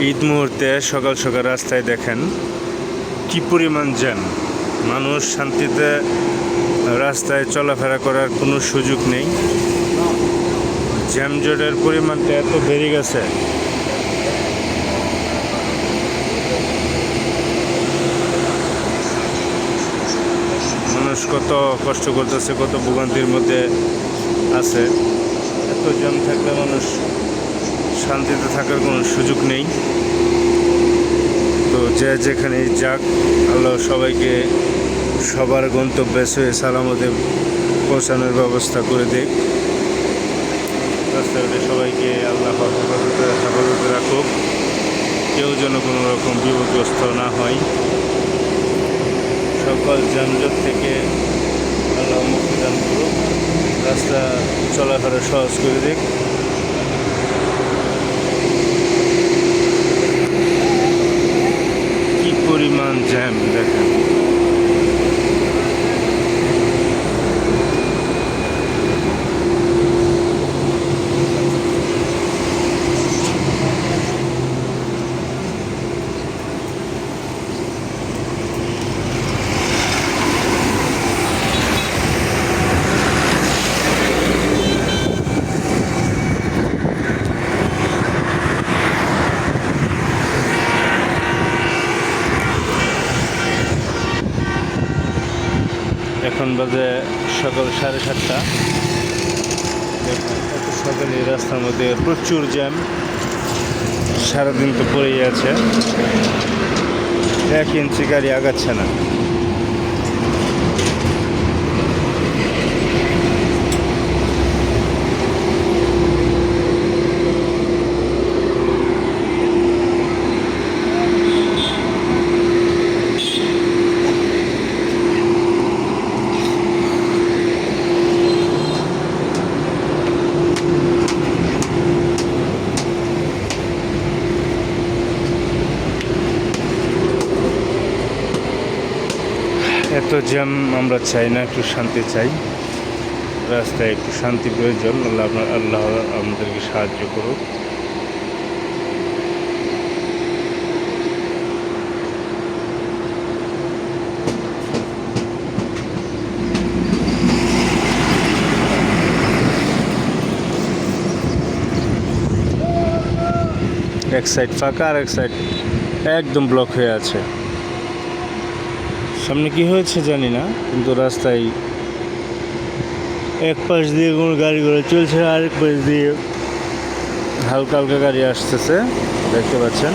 ঈদ মুহূর্তে সকাল সকাল রাস্তায় দেখেন কি পরিমাণ জ্যাম। মানুষ শান্তিতে রাস্তায় চলাফেরা করার কোনো সুযোগ নেই। জ্যামজটের পরিমাণটা এত বেড়ে গেছে। মানুষ কত কষ্ট করতেছে, কত ভোগান্তির মধ্যে আছে। এত জ্যাম থাকলে মানুষ শান্তিতে থাকার কোনো সুযোগ নেই। তো যে যেখানে যাক, আল্লাহ সবাইকে সবার গন্তব্যে সয়ে সালামতে পৌঁছানোর ব্যবস্থা করে দিক। রাস্তাঘাটে সবাইকে আল্লাহ হেফাজতে হেফাজতে রাখুক। কেউ যেন কোনো রকম বিপদগ্রস্ত না হয়। সকল যানজট থেকে আল্লাহ মুক্তি দান করুক। রাস্তা চলাফেরা সহজ করে দিক কি পরিমাণ জ্যাম দেখেন এখন বাজে সকাল সাড়ে সাতটা। সকালে রাস্তার মধ্যে প্রচুর জ্যাম। সারাদিন তো পড়েই আছে। এক ইঞ্চি গাড়ি আগাচ্ছে না। এত জ্যাম, আমরা চাই না, একটু শান্তি চাই। রাস্তায় একটু শান্তি প্রয়োজন, আল্লাহ আল্লাহ আমাদেরকে সাহায্য করুক। এক সাইড ফাঁকা আর এক সাইড একদম ব্লক হয়ে আছে। সামনে কি হয়েছে জানি না, কিন্তু রাস্তায় এক পাশ দিয়ে কোনো গাড়ি ঘোড়া চলছে, আরেক পাশ দিয়ে হালকা হালকা গাড়ি আসতেছে, দেখতে পাচ্ছেন।